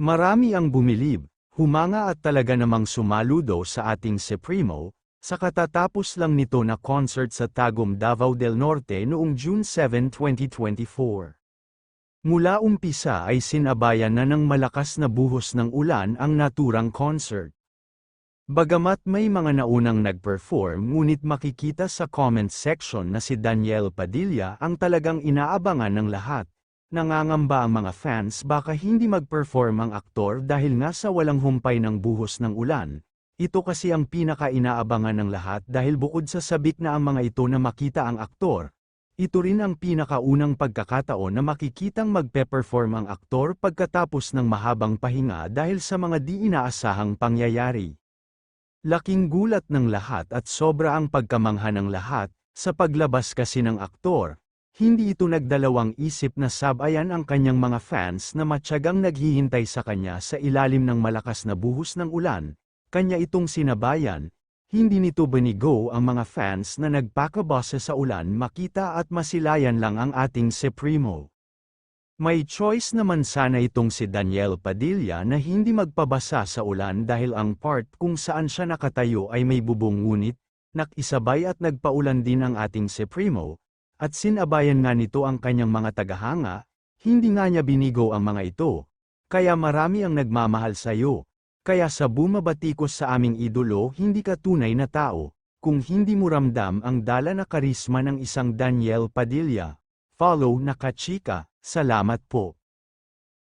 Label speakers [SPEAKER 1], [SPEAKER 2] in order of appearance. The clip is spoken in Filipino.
[SPEAKER 1] Marami ang bumilib, humanga at talaga namang sumaludo sa ating Supremo, sa katatapos lang nito na concert sa Tagum Davao del Norte noong June 7, 2024. Mula umpisa ay sinabayan na ng malakas na buhos ng ulan ang naturang concert. Bagamat may mga naunang nag-perform ngunit makikita sa comment section na si Daniel Padilla ang talagang inaabangan ng lahat. Nangangamba ang mga fans baka hindi mag-perform ang aktor dahil nga sa walang humpay ng buhos ng ulan. Ito kasi ang pinaka-inaabangan ng lahat dahil bukod sa sabik na ang mga ito na makita ang aktor, ito rin ang pinakaunang pagkakataon na makikitang magpe-perform ang aktor pagkatapos ng mahabang pahinga dahil sa mga di inaasahang pangyayari. Laking gulat ng lahat at sobra ang pagkamangha ng lahat, sa paglabas kasi ng aktor, hindi ito nagdalawang isip na sabayan ang kanyang mga fans na matyagang naghihintay sa kanya sa ilalim ng malakas na buhos ng ulan, kanya itong sinabayan, hindi nito binigo ang mga fans na nagpakabasa sa ulan makita at masilayan lang ang ating Supremo. May choice naman sana itong si Daniel Padilla na hindi magpabasa sa ulan dahil ang part kung saan siya nakatayo ay may bubong ngunit, nakisabay at nagpaulan din ang ating Supremo, at sinabayan nga nito ang kanyang mga tagahanga, hindi nga niya binigo ang mga ito. Kaya marami ang nagmamahal sa iyo. Kaya sa bumabatikos sa aming idolo hindi ka tunay na tao, kung hindi mo ramdam ang dala na karisma ng isang Daniel Padilla. Follow na kachika, salamat po.